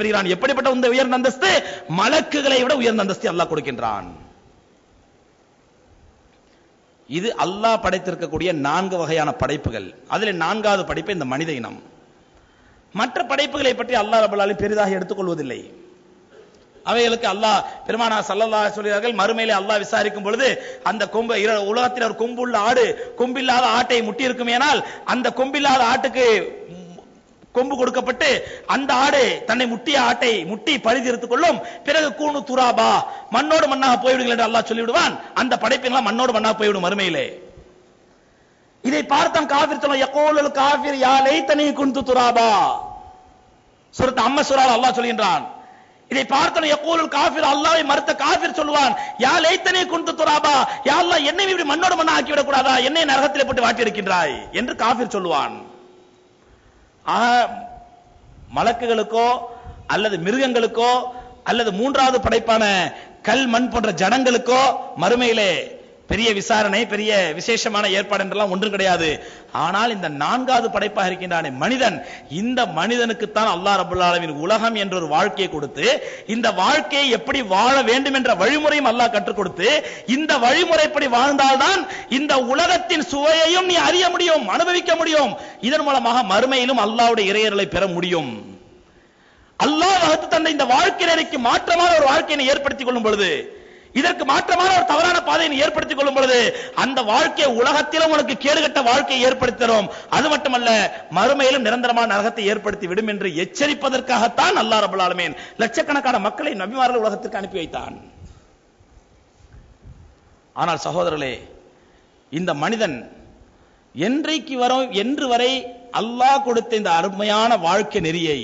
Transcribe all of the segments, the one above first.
பெறுகிறான். எப்படிப்பட்ட இந்த உயர்ந்த அந்தஸ்து? மலக்குகளை விட உயர்ந்த அந்தஸ்து அல்லாஹ் கொடுக்கின்றான். இது அல்லாஹ் படைத்திருக்கக்கூடிய நான்கு வகையான படைப்புகள். அதில் நான்காவது படைப்பு இந்த மனித இனம். மற்ற படைப்புகளை பற்றி அல்லாஹ் ரபுல் பெரிதாக எடுத்துக்கொள்வதில்லை. அவைகளுக்கு அல்லாஹ் பெருமானா சல்லல்லா சொல்கிறார்கள் மறுமையிலே அல்லாஹ் விசாரிக்கும் பொழுது அந்த கொம்பு உலகத்தில் ஒரு கொம்புள்ள ஆடு கொம்பில்லாத ஆட்டை முட்டி இருக்குமேனால் அந்த கொம்பில்லாத ஆட்டுக்கு கொம்பு கொடுக்கப்பட்டு அந்த ஆடு தன்னை முட்டிய ஆட்டை முட்டி பரிதீர்த்துக் கொள்ளும். பிறகு கூணு துராபா மண்ணோடு மண்ணாக போய்விடுங்கள் என்று அல்லாஹ் சொல்லிவிடுவான். அந்த படைப்பெல்லாம் மண்ணோடு மண்ணாக போய்விடும் மறுமையிலே. இதை பார்த்தான் காபிர் சொல்ல யகோலுல் காபிர் தனி லைத்தனி துராபா. சுரத்து அம்ம சுரால் அல்லாஹ் சொல்கின்றான். இதை பார்த்தன யகூலுல் காஃபிர் அல்லாவை மறுத்த காஃபிர் சொல்லுவான் யா லைத்தனே குன்து துராபா. யா அல்லாஹ் என்னை இப்படி மண்ணோடு மண்ணா ஆக்கிவிடக் கூடாதா என்னை நரகத்திலே போட்டு வாட்டி இருக்கின்றாய் என்று காஃபிர் சொல்லுவான். ஆக, மலக்குகளுக்கோ அல்லது மிருகங்களுக்கோ அல்லது மூன்றாவது படைப்பான கல் மண் போன்ற ஜனங்களுக்கோ மறுமையிலே பெரிய விசாரணை பெரிய விசேஷமான ஏற்பாடு என்றெல்லாம் ஒன்றும் கிடையாது. ஆனால் இந்த நான்காவது படைப்பாக இருக்கின்றானே மனிதன். இந்த மனிதனுக்குத்தான் அல்லாஹ் ரபுல் உலகம் என்ற ஒரு வாழ்க்கையை கொடுத்து இந்த வாழ்க்கையை எப்படி வாழ வேண்டும் என்ற வழிமுறையும் அல்லாஹ் கற்றுக் கொடுத்து இந்த வழிமுறைப்படி வாழ்ந்தால்தான் இந்த உலகத்தின் சுவையையும் நீ அறிய முடியும் அனுபவிக்க முடியும். இதன் மூலமாக மறுமையிலும் அல்லாவுடைய இறையர்களை பெற முடியும். அல்லாஹ் வகுத்து தந்த இந்த வாழ்க்கை நிலைக்கு மாற்றமான ஒரு வாழ்க்கையை ஏற்படுத்திக் கொள்ளும் பொழுது இதற்கு மாற்றமான ஒரு தவறான பாதையை ஏற்படுத்திக் கொள்ளும் பொழுது அந்த வாழ்க்கையை உலகத்திலும் உனக்கு கேடுகட்ட வாழ்க்கையை ஏற்படுத்தி தரும் அது மட்டுமல்ல மறுமையிலும் நிரந்தரமான நரகத்தை ஏற்படுத்தி விடும் என்று எச்சரிப்பதற்காகத்தான் அல்லா ரபுல் லட்சக்கணக்கான மக்களை நபிமார்கள் உலகத்திற்கு அனுப்பி வைத்தான். ஆனால் சகோதரர்களே இந்த மனிதன் என்றைக்கு வரும் என்று வரை அல்லாஹ் கொடுத்த இந்த அருமையான வாழ்க்கை நெறியை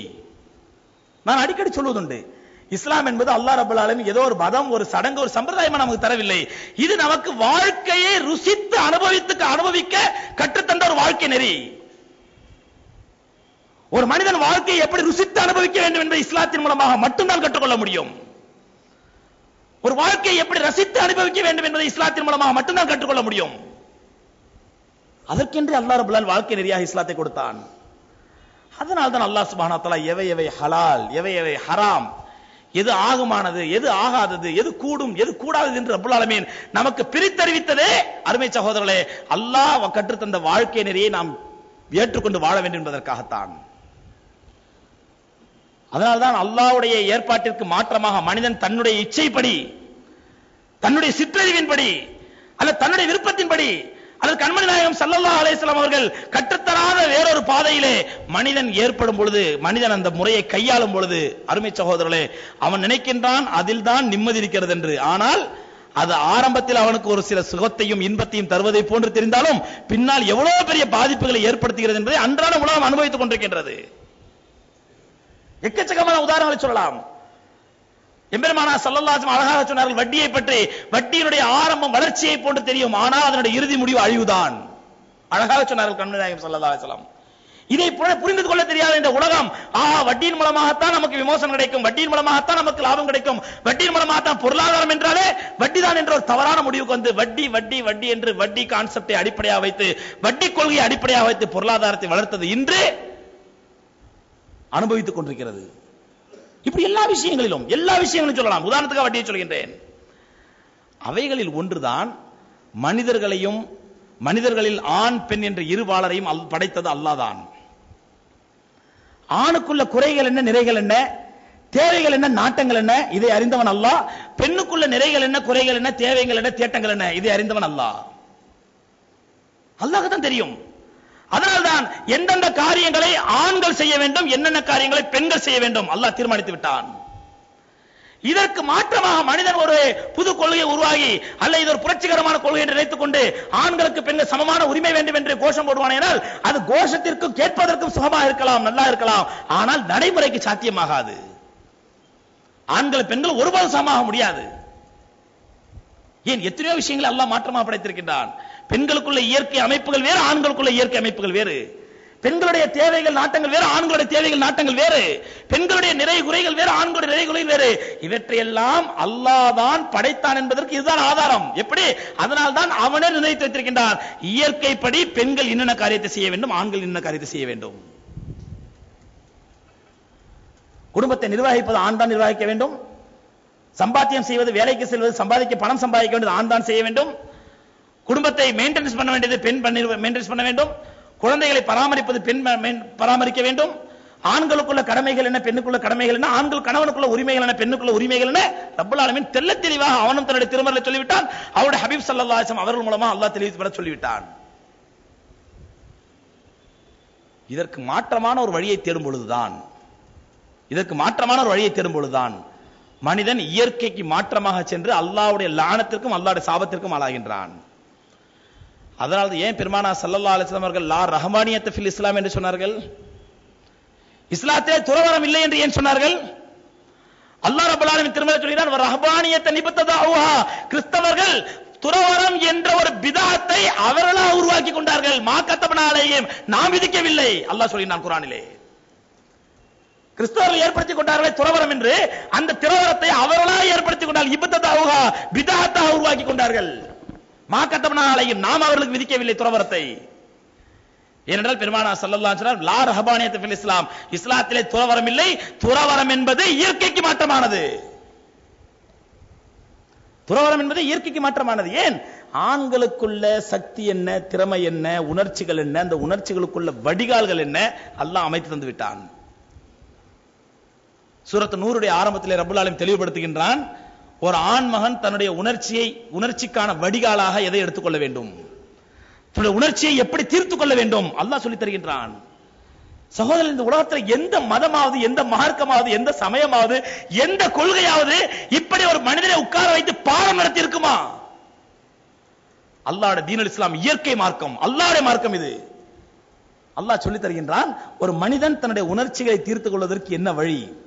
நான் அடிக்கடி சொல்வதுண்டு. இஸ்லாம் என்பது அல்லா ரபுல் ஆலமி ஏதோ ஒரு மதம் ஒரு சடங்கு ஒரு சம்பிரதாயமா நமக்கு தரவில்லை. இது நமக்கு வாழ்க்கையை ருசித்து அனுபவித்து அனுபவிக்க கற்றுத்தந்த ஒரு வாழ்க்கை நெறி. ஒரு மனிதன் வாழ்க்கையை எப்படி ருசித்து அனுபவிக்க வேண்டும் என்பதை இஸ்லாத்தின் மூலமாக மட்டும்தான் கற்றுக்கொள்ள முடியும். ஒரு வாழ்க்கையை எப்படி ரசித்து அனுபவிக்க வேண்டும் என்பதை இஸ்லாத்தின் மூலமாக மட்டும்தான் கற்றுக்கொள்ள முடியும். அதற்கென்று அல்லா ரபுல்லால் வாழ்க்கை நெறியாக இஸ்லாத்தை கொடுத்தான். அதனால் தான் அல்லாஹ் சுபானா தலா எவை எவை ஹலால் எவை எவை ஹராம் எது ஆகுமானது எது ஆகாதது எது கூடும் எது கூடாதது என்று ரப்புல் நமக்கு பிரித்தறிவித்ததே அருமை சகோதரர்களே. அல்லாஹ் கற்றுத்தந்த வாழ்க்கை நெறியை நாம் ஏற்றுக்கொண்டு வாழ வேண்டும் என்பதற்காகத்தான். அதனால்தான் அல்லாஹ்வுடைய ஏற்பாட்டிற்கு மாற்றமாக மனிதன் தன்னுடைய இச்சைப்படி தன்னுடைய சிற்றறிவின்படி அல்ல தன்னுடைய விருப்பத்தின்படி அதற்கு கண்மணி நாயகம் சல்லல்லா அலேஸ்லாம் அவர்கள் கற்றுத்தராத வேறொரு பாதையிலே மனிதன் ஏற்படும் பொழுது மனிதன் அந்த முறையை கையாளும் பொழுது அருமை சகோதரர்களே அவன் நினைக்கின்றான் அதில் தான் நிம்மதி இருக்கிறது என்று. ஆனால் அது ஆரம்பத்தில் அவனுக்கு ஒரு சில சுகத்தையும் இன்பத்தையும் தருவதை போன்று தெரிந்தாலும் பின்னால் எவ்வளவு பெரிய பாதிப்புகளை ஏற்படுத்துகிறது என்பதை அன்றாட உலகம் அனுபவித்துக் கொண்டிருக்கின்றது. எக்கச்சக்கமான உதாரணங்களை சொல்லலாம். எம்பெருமானா சல்லல்லாஹு அழகாக சொன்னார்கள் வட்டியை பற்றி வட்டியினுடைய ஆரம்பம் வளர்ச்சியை போன்று தெரியும் ஆனால் அதனுடைய இறுதி முடிவு அழிவுதான். அழகாக சொன்னார்கள் கண்மணி நாயகம் இதை புரிந்து கொள்ள தெரியாத இந்த உலகம் ஆஹா வட்டியின் மூலமாகத்தான் நமக்கு விமோசனம் கிடைக்கும் வட்டியின் மூலமாகத்தான் நமக்கு லாபம் கிடைக்கும் வட்டியின் மூலமாகத்தான் பொருளாதாரம் என்றாலே வட்டி தான் என்ற ஒரு தவறான முடிவுக்கு வந்து வட்டி வட்டி வட்டி என்று வட்டி கான்செப்டை அடிப்படையாக வைத்து வட்டி கொள்கையை அடிப்படையாக வைத்து பொருளாதாரத்தை வளர்த்தது இன்று அனுபவித்துக் கொண்டிருக்கிறது. இப்படி எல்லா விஷயங்களிலும் எல்லா விஷயங்களும் சொல்லலாம். உதாரணத்துக்கு வட்டியை சொல்கின்றேன். அவைகளில் ஒன்றுதான் மனிதர்களையும் மனிதர்களில் ஆண் பெண் என்ற இருபாலரையும் அல் படைத்தது அல்லாதான். ஆணுக்குள்ள குறைகள் என்ன நிறைகள் என்ன? தேவைகள் என்ன நாட்டங்கள் என்ன? இதை அறிந்தவன் அல்ல பெண்ணுக்குள்ள நிறைகள் என்ன குறைகள் என்ன? தேவைகள் என்ன தேட்டங்கள் என்ன? இதை அறிந்தவன் அல்லாஹ். தான் தெரியும். அதனால்தான் எந்தெந்த காரியங்களை ஆண்கள் செய்ய வேண்டும் என்னென்ன காரியங்களை பெண்கள் செய்ய வேண்டும் அல்லாஹ் தீர்மானித்து விட்டான். இதற்கு மாற்றமாக மனிதன் ஒரு புது கொள்கையை உருவாகி அல்ல இது ஒரு புரட்சிகரமான கொள்கை என்று நினைத்துக் கொண்டு ஆண்களுக்கு பெண்கள் சமமான உரிமை வேண்டும் என்று கோஷம் போடுவானேனால் அது கோஷத்திற்கும் கேட்பதற்கும் சுகமா இருக்கலாம் நல்லா இருக்கலாம். ஆனால் நடைமுறைக்கு சாத்தியமாகாது. ஆண்கள் பெண்கள் ஒருபோதும் சமமாக முடியாது. ஏன் எத்தனையோ விஷயங்களை அல்லாஹ் மாற்றமா படைத்திருக்கின்றான். பெண்களுக்குள்ள இயற்கை அமைப்புகள் வேறு ஆண்களுக்குள்ள இயற்கை அமைப்புகள் வேறு. பெண்களுடைய தேவைகள் நாட்டங்கள் வேறு ஆண்களுடைய தேவைகள் நாட்டங்கள் வேறு. பெண்களுடைய நிறை குறைகள் வேறு ஆண்களுடைய நிறை குறைகள் வேறு. இவற்றையெல்லாம் அல்லாஹ் தான் படைத்தான் என்பதற்கு இதுதான் ஆதாரம். எப்படி? அதனால் தான் அவனே நிர்ணயித்து வைத்திருக்கின்றான். இயற்கைப்படி பெண்கள் என்னென்ன காரியத்தை செய்ய வேண்டும் ஆண்கள் என்ன காரியத்தை செய்ய வேண்டும்? குடும்பத்தை நிர்வகிப்பது ஆண் தான் நிர்வகிக்க வேண்டும். சம்பாத்தியம் செய்வது வேலைக்கு செல்வது சம்பாதிக்க பணம் சம்பாதிக்க வேண்டியது ஆண் தான் செய்ய வேண்டும். குடும்பத்தை மெயின்டெனன்ஸ் பண்ண வேண்டியது பெண் மெயின்டெனன்ஸ் பண்ண வேண்டும். குழந்தைகளை பராமரிப்பது பெண் பராமரிக்க வேண்டும். ஆண்களுக்குள்ள கடமைகள் என்ன பெண்ணுக்குள்ள கடமைகள் என்ன ஆண்கள் கணவனுக்குள்ள உரிமைகள் என்ன பெண்ணுக்குள்ள உரிமைகள் என்ன? ரப்பல் ஆலமின் தெல்ல தெளிவாக அவனும் தன்னுடைய திருமறையில சொல்லிவிட்டான். அவருடைய ஹபீப் சல்லா அவர்கள் மூலமா அல்லாஹ் தெளிவுபட சொல்லிவிட்டான். இதற்கு மாற்றமான ஒரு வழியை தேடும் பொழுதுதான் இதற்கு மாற்றமான ஒரு வழியை தேடும் பொழுதுதான் மனிதன் இயற்கைக்கு மாற்றமாக சென்று அல்லாவுடைய லானத்திற்கும் அல்லாவுடைய சாபத்திற்கும் ஆளாகின்றான். அதனால ஏன் பெருமானா ஸல்லல்லாஹு அலிஸ்லாம் அவர்கள் லா ரஹமானியத் ஃபில் இஸ்லாம் என்று சொன்னார்கள்? இஸ்லாத்திலே துறவரம் இல்லை என்று ஏன் சொன்னார்கள்? அல்லாஹ் ரப்பல் திருமலை சொல்கிறான் ரஹமானியத்தை ரஹபானியத்தை நிபத்ததாஹா கிறிஸ்தவர்கள் துறவரம் என்ற ஒரு பிதாத்தை அவர்களா உருவாக்கி கொண்டார்கள். மா கத்தபனாலேயும் நாம் விதிக்கவில்லை. அல்லாஹ் சொல்கிறான் குரானிலே. கிறிஸ்தவர்கள் ஏற்படுத்திக் கொண்டார்களே துறவரம் என்று அந்த துறவரத்தை அவர்களா ஏற்படுத்தி கொண்டார்கள். இபத்ததாஹா பிதாத்தா உருவாக்கி கொண்டார்கள். மா நாம் அவர்களுக்கு விதிக்கவில்லை துறவரத்தை ஏனென்றால் பெருமானா ஸல்லல்லாஹு அலைஹி வஸல்லம் லா ரஹபானியத் ஃபில் இஸ்லாம். இஸ்லாத்திலே துறவரம் இல்லை துறவரம் என்பது இயற்கைக்கு மாற்றமானது. துறவரம் என்பது இயற்கைக்கு மாற்றமானது. ஏன்? ஆண்களுக்குள்ள சக்தி என்ன திறமை என்ன உணர்ச்சிகள் என்ன அந்த உணர்ச்சிகளுக்குள்ள வடிகால்கள் என்ன? அல்லாஹ் அமைத்து தந்து விட்டான். சூரத்து நூறுடைய ஆரம்பத்திலே ரபுல் ஆலயம் தெளிவுபடுத்துகின்றான். ஒரு ஆண் மகன் தன்னுடைய உணர்ச்சியை உணர்ச்சிக்கான வடிகாலாக எதை எடுத்துக்கொள்ள வேண்டும்? தன்னுடைய உணர்ச்சியை எப்படி தீர்த்து கொள்ள வேண்டும்? அல்லாஹ் சொல்லி தருகின்றான். சகோதரர் இந்த உலகத்தில் எந்த மதமாவது எந்த மார்க்கமாவது எந்த சமயமாவது எந்த கொள்கையாவது இப்படி ஒரு மனிதனை உட்கார வைத்து பாடம் நடத்தி இருக்குமா? அல்லாட தீனல் இஸ்லாம் இயற்கை மார்க்கம் அல்லாட மார்க்கம் இது. அல்லாஹ் சொல்லி தருகின்றான் ஒரு மனிதன் தன்னுடைய உணர்ச்சிகளை தீர்த்து கொள்வதற்கு என்ன வழி?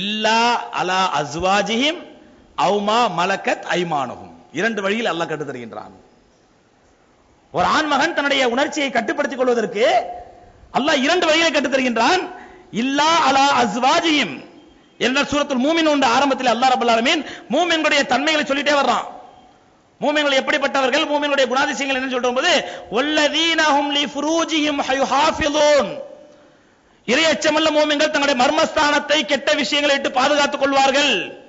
இல்லா அலா அஸ்வாஜிஹிம் அவுமா மலக்கத் ஐமானுகும் இரண்டு வழியில் அல்லாஹ் கட்டு தருகின்றான். ஒரு ஆண்மகன் தன்னுடைய உணர்ச்சியை கட்டுப்படுத்திக் கொள்வதற்கு அல்லாஹ் இரண்டு வழிகளை கட்டு தருகின்றான். இல்லா அலா அஸ்வாஜிஹிம். என்ற சூரத்தில் மூமின் உண்டு ஆரம்பத்தில் அல்லாஹ் ரப்பல் ஆலமீன் மூமின்களுடைய தன்மைகளை சொல்லிட்டே வர்றான். மூமின்கள் எப்படிப்பட்டவர்கள்? மூமின்களுடைய குணாதிசயங்கள் என்ன சொல்ற போது வல்லதீனஹும் லி ஃபுரூஜிஹிம் ஹாஃபிலூன் இரையச்சமல்ல மூமின்கள் தங்களுடைய மர்மஸ்தானத்தை கெட்ட விஷயங்களை விட்டு பாதுகாத்துக் கொள்வார்கள்.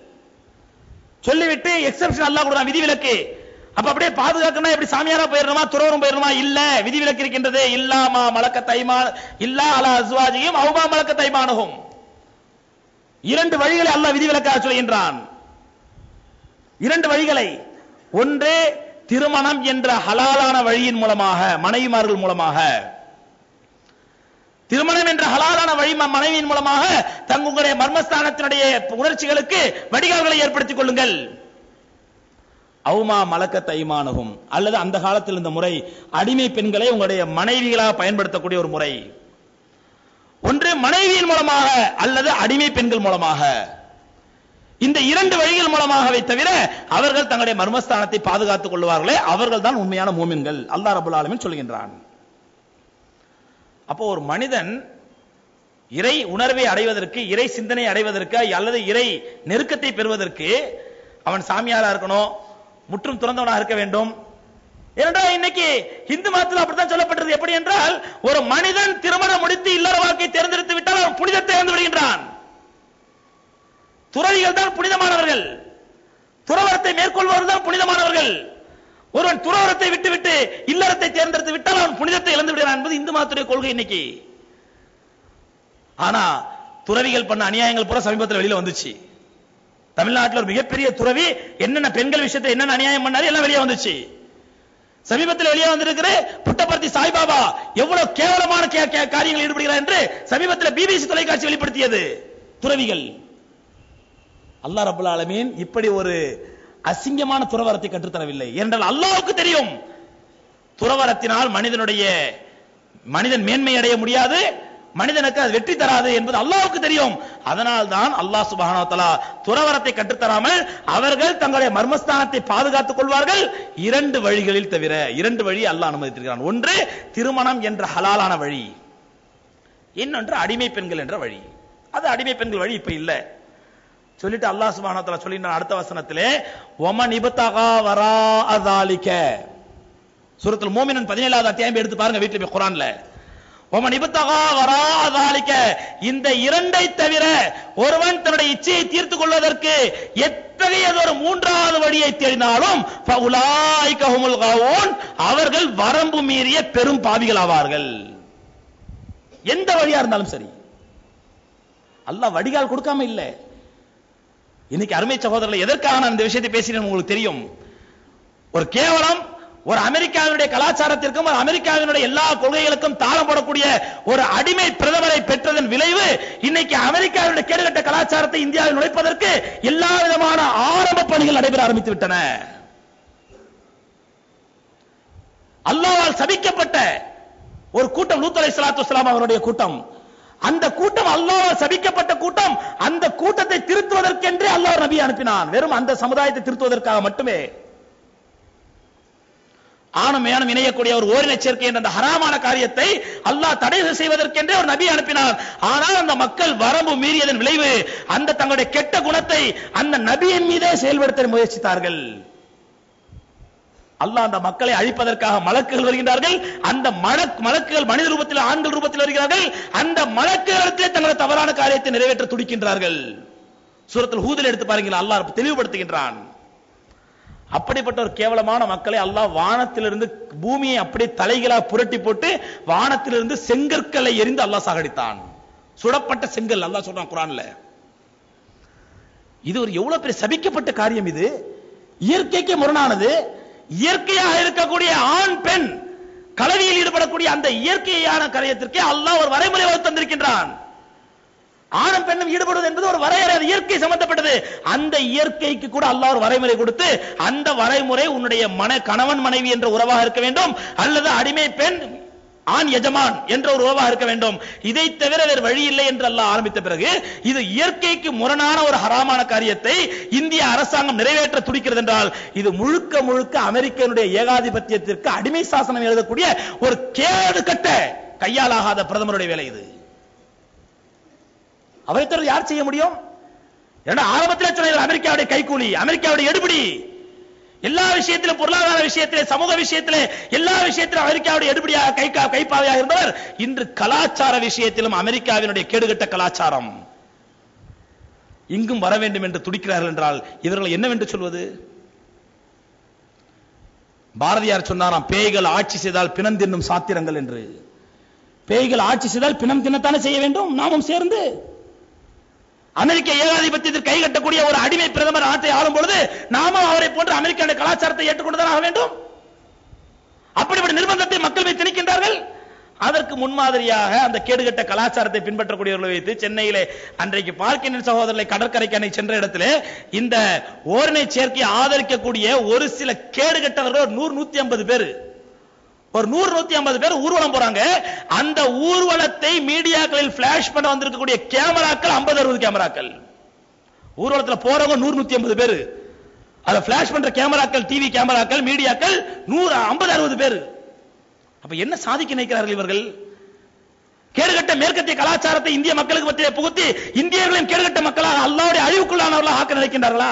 சொல்லிவிட்டு எக்ஸப்ஷன் அல்லாஹ் கொடுறான் விதிவிலக்கு. அப்ப அப்படியே பாதுகாக்கணும் எப்படி சாமியாரா போயிடணுமா துறவரம் போயிடணுமா? இல்ல விதிவிலக்கு இருக்கின்றது. இல்லாமா மலக்க தைமா இல்லா அலா அசுவாஜியும் அவுமா மலக்க தைமானகும் இரண்டு வழிகளை அல்லாஹ் விதிவிலக்காக சொல்கின்றான். இரண்டு வழிகளை. ஒன்று திருமணம் என்ற ஹலாலான வழியின் மூலமாக மனைவிமார்கள் மூலமாக. திருமணம் என்ற ஹலாலான வழி ம- மனைவியின் மூலமாக தங்களுடைய மர்மஸ்தானத்தினுடைய உணர்ச்சிகளுக்கு வடிகால்களை ஏற்படுத்திக் கொள்ளுங்கள். அவுமா மலக்க தைமானகும் அல்லது அந்த காலத்தில் இந்த முறை அடிமை பெண்களை உங்களுடைய மனைவிகளாக பயன்படுத்தக்கூடிய ஒரு முறை. ஒன்று மனைவியின் மூலமாக அல்லது அடிமை பெண்கள் மூலமாக. இந்த இரண்டு வழிகள் மூலமாகவே தவிர அவர்கள் தங்களுடைய மர்மஸ்தானத்தை பாதுகாத்துக் கொள்வார்களே அவர்கள் தான் உண்மையான மூமின்கள். அல்லா ரபுல் சொல்கின்றான். அப்போ ஒரு மனிதன் இறை உணர்வை அடைவதற்கு இறை சிந்தனை அடைவதற்கு அல்லது இறை நெருக்கத்தை பெறுவதற்கு அவன் சாமியாரா இருக்கணும் முற்றும் துறந்தவனாக இருக்க வேண்டும். ஏனென்றால் இன்னைக்கு இந்து மதத்தில் அப்படித்தான் சொல்லப்பட்டது எப்படி என்றால் ஒரு மனிதன் திருமணம் முடித்து இல்லற வாழ்க்கை தேர்ந்தெடுத்து விட்டால் அவன் புனிதத்தை இழந்து விடுகின்றான். துறவிகள் தான் புனிதமானவர்கள். துறவரத்தை மேற்கொள்பவர்கள் தான் புனிதமானவர்கள். ஒருவன் துறவரத்தை விட்டுவிட்டு இல்லறத்தை தேர்ந்தெடுத்து விட்டால் அவன் புனிதத்தை இழந்து விடுகிறான் என்பது இந்து மதத்துடைய கொள்கை இன்னைக்கு. ஆனா துறவிகள் பண்ண அநியாயங்கள் பூரா சமீபத்தில் வெளியில வந்துச்சு. தமிழ்நாட்டில் ஒரு மிகப்பெரிய துறவி என்னென்ன பெண்கள் விஷயத்தை என்னென்ன அநியாயம் பண்ணாரு எல்லாம் வெளியே வந்துச்சு. சமீபத்தில் வெளியே வந்திருக்கிற புட்டபர்த்தி சாய்பாபா எவ்வளவு கேவலமான கே- ஈடுபடுகிறார் என்று சமீபத்தில் பிபிசி தொலைக்காட்சி வெளிப்படுத்தியது. துறவிகள். அல்லா ரப்பல் ஆலமீன் இப்படி ஒரு அசிங்கமான துறவரத்தை கற்றுத்தரவில்லை. என்றால் அல்லாவுக்கு தெரியும். துறவரத்தினால் மனிதனுடைய மனிதன் மேன்மை அடைய முடியாது மனிதனுக்கு அது வெற்றி தராது என்பது அல்லாவுக்கு தெரியும். அதனால் தான் அல்லாஹ் சுபானோத்தலா துறவரத்தை கற்றுத்தராமல் அவர்கள் தங்களுடைய மர்மஸ்தானத்தை பாதுகாத்துக் கொள்வார்கள் இரண்டு வழிகளில் தவிர. இரண்டு வழி அல்லாஹ் அனுமதித்திருக்கிறான். ஒன்று திருமணம் என்ற ஹலாலான வழி. இன்னொன்று அடிமை பெண்கள் என்ற வழி. அது அடிமை பெண்கள் வழி இப்ப இல்லை. சொல்லிட்டு அல்லாஹ் சுபானத்துல வ சொல்லினான் அடுத்த வசனத்திலே ஒமன் இபத்தகா வரா அதாலிக்க சுரத்தில் மோமினன் பதினேழாவது அத்தியாயம் எடுத்து பாருங்க வீட்ல போய் குரான்ல. ஒமன் இபத்தகா வராதாலிக்க இந்த இரண்டை தவிர ஒருவன் தன்னுடைய இச்சையை தீர்த்து கொள்வதற்கு எத்தகையதொரு மூன்றாவது வழியை தேடினாலும் ஃபஉலாயிக ஹுமுல் அவர்கள் வரம்பு மீறிய பெரும் பாவிகள் ஆவார்கள். எந்த வழியா இருந்தாலும் சரி. அல்லாஹ் வடிகால் கொடுக்காம இல்லை. இன்னைக்கு அருமை சகோதரர்கள் எதற்காக நான் இந்த விஷயத்தை பேசினேன் உங்களுக்கு தெரியும்? ஒரு கேவலம் ஒரு அமெரிக்காவினுடைய கலாச்சாரத்திற்கும் ஒரு அமெரிக்காவினுடைய எல்லா கொள்கைகளுக்கும் தாளம் போடக்கூடிய ஒரு அடிமை பிரதமரை பெற்றதன் விளைவு இன்னைக்கு அமெரிக்காவினுடைய கேடுகட்ட கலாச்சாரத்தை இந்தியாவில் நுழைப்பதற்கு எல்லா விதமான ஆரம்ப பணிகள் நடைபெற ஆரம்பித்து விட்டன அல்லாவால் சபிக்கப்பட்ட ஒரு கூட்டம் லூத் அலைஹிஸ் அவருடைய கூட்டம். அந்த கூட்டம் அல்லாஹ் சபிக்கப்பட்ட கூட்டம். அந்த கூட்டத்தை திருத்துவதற்கென்றே அல்லாஹ் நபி அனுப்பினான். வெறும் அந்த சமுதாயத்தை திருத்துவதற்காக மட்டுமே. ஆணும் மேனும் இணையக்கூடிய ஒரு ஓரின சேர்க்கை என்ற அந்த ஹராமான காரியத்தை அல்லாஹ் தடை செய்வதற்கென்றே ஒரு நபி அனுப்பினார் ஆனால் அந்த மக்கள் வரம்பு மீறியதன் விளைவு அந்த தங்களுடைய கெட்ட குணத்தை அந்த நபியின் மீதே செயல்படுத்த முயற்சித்தார்கள். அல்லாஹ் அந்த மக்களை அழிப்பதற்காக மலக்குகள் வருகின்றார்கள். அந்த மலக்குகள் மனித ரூபத்தில் ஆண்கள் ரூபத்தில் வருகிறார்கள். அந்த மலக்குகளிடத்திலே தங்களது தவறான காரியத்தை நிறைவேற்ற துடிக்கின்றார்கள். சூரத்தில் ஹூதில் எடுத்து பாருங்கள் அல்லாஹ் தெளிவுபடுத்துகின்றான். அப்படிப்பட்ட ஒரு கேவலமான மக்களை அல்லாஹ் வானத்திலிருந்து பூமியை அப்படியே தலைகளா புரட்டி போட்டு வானத்திலிருந்து செங்கற்களை எரிந்து அல்லாஹ் சாகடித்தான். சுடப்பட்ட செங்கல் அல்லாஹ் சொல்றான் குரான்ல. இது ஒரு எவ்வளவு பெரிய சபிக்கப்பட்ட காரியம் இது. இயற்கைக்கு முரணானது. இயற்கையாக இருக்கக்கூடிய ஆண் பெண் கலவியில் ஈடுபடக்கூடிய அந்த இயற்கையான காரியத்திற்கே அல்லாஹ் ஒரு வரைமுறை வகுத்து தந்திருக்கின்றான். ஆணும் பெண்ணும் ஈடுபடுவது என்பது ஒரு வரையறை இயற்கை சம்பந்தப்பட்டது. அந்த இயற்கைக்கு கூட அல்லாஹ் ஒரு வரைமுறை கொடுத்து அந்த வரைமுறை உன்னுடைய மன கணவன் மனைவி என்ற உறவாக இருக்க வேண்டும். அல்லது அடிமை பெண் ஆண் எஜமான் என்ற ஒரு உறவாக இருக்க வேண்டும். இதை தவிர வேறு வழி இல்லை என்று அல்லாஹ் ஆரம்பித்த பிறகு இது இயற்கைக்கு முரணான ஒரு ஹராமான காரியத்தை இந்திய அரசாங்கம் நிறைவேற்ற துடிக்கிறது என்றால் இது முழுக்க முழுக்க அமெரிக்கனுடைய ஏகாதிபத்தியத்திற்கு அடிமை சாசனம் எழுதக்கூடிய ஒரு கேடு கட்ட கையாலாகாத பிரதமருடைய வேலை இது. அவரை தவிர யார் செய்ய முடியும்? ஆரம்பத்தில் சொன்ன அமெரிக்காவுடைய கைகூலி அமெரிக்காவுடைய எடுபடி. எல்லா விஷயத்திலும் பொருளாதார விஷயத்திலே சமூக விஷயத்திலே எல்லா விஷயத்திலும் அமெரிக்காவுடைய எடுபடியாக கை கைப்பாவையாக இருந்தவர் இன்று கலாச்சார விஷயத்திலும் அமெரிக்காவினுடைய கேடுகட்ட கலாச்சாரம். இங்கும் வர வேண்டும் என்று துடிக்கிறார்கள் என்றால் இவர்கள் என்னவென்று சொல்வது? பாரதியார் சொன்னாராம் பேய்கள் ஆட்சி செய்தால் பிணம் தின்னும் சாத்திரங்கள் என்று. பேய்கள் ஆட்சி செய்தால் பிணம் தின்னத்தானே செய்ய வேண்டும்? நாமும் சேர்ந்து. அமெரிக்க ஏகாதிபத்தியத்தில் கை கட்டக்கூடிய ஒரு அடிமை பிரதமர் நாட்டை ஆளும் பொழுது நாமும் அவரை போன்ற அமெரிக்க கலாச்சாரத்தை ஏற்றுக்கொண்டுதான் ஆக வேண்டும்? அப்படிப்பட்ட நிர்பந்தத்தை மக்கள் மீது திணிக்கின்றார்கள்? அதற்கு முன்மாதிரியாக அந்த கேடுகட்ட கலாச்சாரத்தை பின்பற்றக்கூடியவர்களை வைத்து சென்னையிலே அன்றைக்கு பார்க்கின்ற சகோதரர்களை கடற்கரைக்கு அன்னை சென்ற இடத்திலே இந்த ஓரணை சேர்க்கையை ஆதரிக்கக்கூடிய ஒரு சில கேடுகட்டவர்கள் நூறு நூத்தி ஐம்பது பேர். ஒரு நூறு நூத்தி ஐம்பது பேர் ஊர்வலம் போறாங்க. அந்த ஊர்வலத்தை மீடியாக்களில் பிளாஷ் பண்ண வந்திருக்கக்கூடிய கேமராக்கள் ஐம்பது அறுபது கேமராக்கள். ஊர்வலத்தில் போறவங்க நூறு நூத்தி ஐம்பது பேர். அதை பிளாஷ் பண்ற கேமராக்கள் டிவி கேமராக்கள் மீடியாக்கள் நூறு ஐம்பது அறுபது பேர். அப்ப என்ன சாதிக்க நினைக்கிறார்கள் இவர்கள்? கேடுகட்ட மேற்கத்திய கலாச்சாரத்தை இந்திய மக்களுக்கு பற்றிய புகுத்தி இந்தியர்களையும் கேடுகட்ட மக்களாக அல்லாவுடைய அழிவுக்குள்ளானவர்களாக ஆக்க நினைக்கின்றார்களா?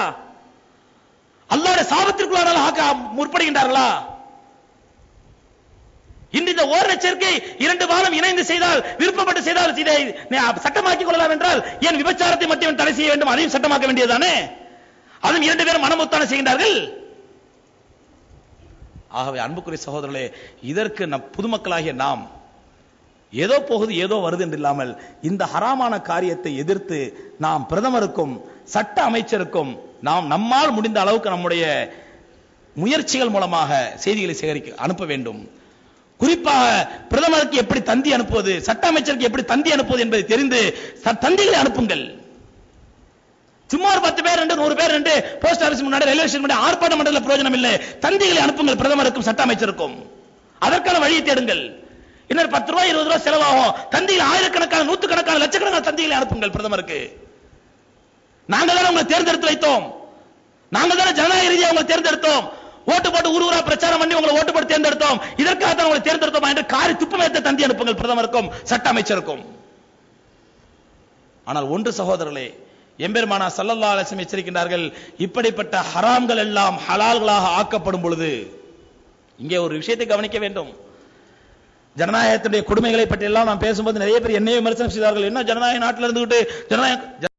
அல்லாவுடைய சாபத்திற்குள்ளானவர்களாக ஆக்க முற்படுகின்றார்களா? இன்று இந்த ஓரண சேர்க்கை இரண்டு வாரம் இணைந்து செய்தால் விருப்பப்பட்டு செய்தால் இதை சட்டமாக்கிக் கொள்ளலாம் என்றால் ஏன் விபச்சாரத்தை மட்டும் தடை செய்ய வேண்டும்? அதையும் சட்டமாக்க வேண்டியதுதானே? அதுவும் இரண்டு பேரும் மனமுத்தான செய்கின்றார்கள். ஆகவே அன்புக்குரிய சகோதரர்களே இதற்கு நம் பொதுமக்களாகிய நாம் ஏதோ போகுது ஏதோ வருது என்று இல்லாமல் இந்த ஹராமான காரியத்தை எதிர்த்து நாம் பிரதமருக்கும் சட்ட அமைச்சருக்கும் நாம் நம்மால் முடிந்த அளவுக்கு நம்முடைய முயற்சிகள் மூலமாக செய்திகளை சேகரிக்க அனுப்ப வேண்டும். குறிப்பாக பிரதமருக்கு எப்படி தந்தி அனுப்புவது சட்ட அமைச்சருக்கு எப்படி தந்தி அனுப்புவது என்பதை தெரிந்து தந்திகளை அனுப்புங்கள். சும்மா ஒரு பத்து பேர் ரெண்டு நூறு பேர் ரெண்டு போஸ்ட் ஆபீஸ் முன்னாடி ரயில்வே ஸ்டேஷன் முன்னாடி ஆர்ப்பாட்டம் மண்டல பிரயோஜனம் இல்லை. தந்திகளை அனுப்புங்கள் பிரதமருக்கும் சட்ட அமைச்சருக்கும். அதற்கான வழியை தேடுங்கள். இன்னொரு பத்து ரூபாய் இருபது ரூபாய் செலவாகும். தந்திகள் ஆயிரக்கணக்கான நூற்றுக்கணக்கான லட்சக்கணக்கான தந்திகளை அனுப்புங்கள் பிரதமருக்கு. நாங்கள் தானே உங்களை தேர்ந்தெடுத்து வைத்தோம். நாங்கள் தானே ஜனநாயக ரீதியாக உங்களை தேர்ந்தெடுத்தோம். ஓட்டு போட்டு ஊர் ஊரா பிரச்சாரம் பண்ணி உங்களை ஓட்டு போட்டு தேர்ந்தெடுத்தோம். இதற்காக தான் உங்களை தேர்ந்தெடுத்தோம் என்று காரி துப்பமேத்த தந்தி அனுப்புங்கள் பிரதமருக்கும் சட்ட அமைச்சருக்கும். ஆனால் ஒன்று சகோதரர்களே எம்பெருமானா சல்லல்லா அலிஸ்லம் எச்சரிக்கின்றார்கள் இப்படிப்பட்ட ஹராம்கள் எல்லாம் ஹலால்களாக ஆக்கப்படும் பொழுது இங்கே ஒரு விஷயத்தை கவனிக்க வேண்டும். ஜனநாயகத்துடைய கொடுமைகளை பற்றி எல்லாம் நான் பேசும்போது நிறைய பேர் என்னையே விமர்சனம் செய்தார்கள். என்ன ஜனநாயக நாட்டில் இருந்துகிட்டு ஜனநாயக